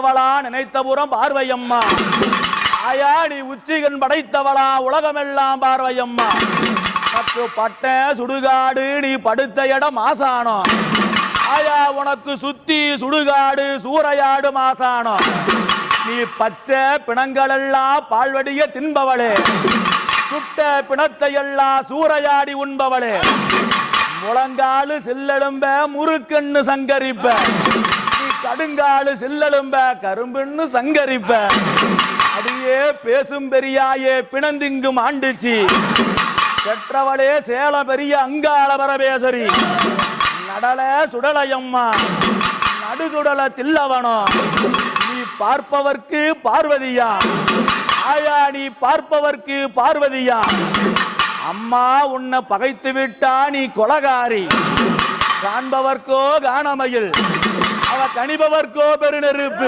அவளா நினைத்தபுறம் பார்வையம்மா. ஆயா நீ உச்சிகன் படைத்தவளா உலகமெல்லாம் பார்வையம்மா. பத்து பட்ட சுடுகாடு நீ படுத்த இடம் ஆசானோ ஆயா உனக்கு சுத்தி சுடுகாடு சூறையாடு மாசானோ நீ பச்சை பிணங்களெல்லாம் பால்வடிய தின்பவளே. சுட்ட பிணத்தையெல்லாம் சூறையாடி உண்பவளே. முழங்காலு சில்லெலும்ப முறுக்கண்ணு சங்கரிப்ப. கடுங்காலு சில்லலும்ப கரும்புன்னு சங்கரிப்ப. அடியே பேசும் பெரியாயே பிணந்திங்கும் ஆண்டுச்சி. பெற்றவளே சேல பெரிய அங்காள பரமேஸ்வரி. நடல சுடலையம்மா. நடுதுடல தில்லவனம் நீ பார்ப்பவர்க்கு பார்வதியா? ஆயா நீ பார்ப்பவர்க்கு பார்வதியா? அம்மா உன்னை பகைத்து விட்டா நீ கொலகாரி. காண்பவர்க்கோ காணமையில். அவ கோபெரு நெருப்பு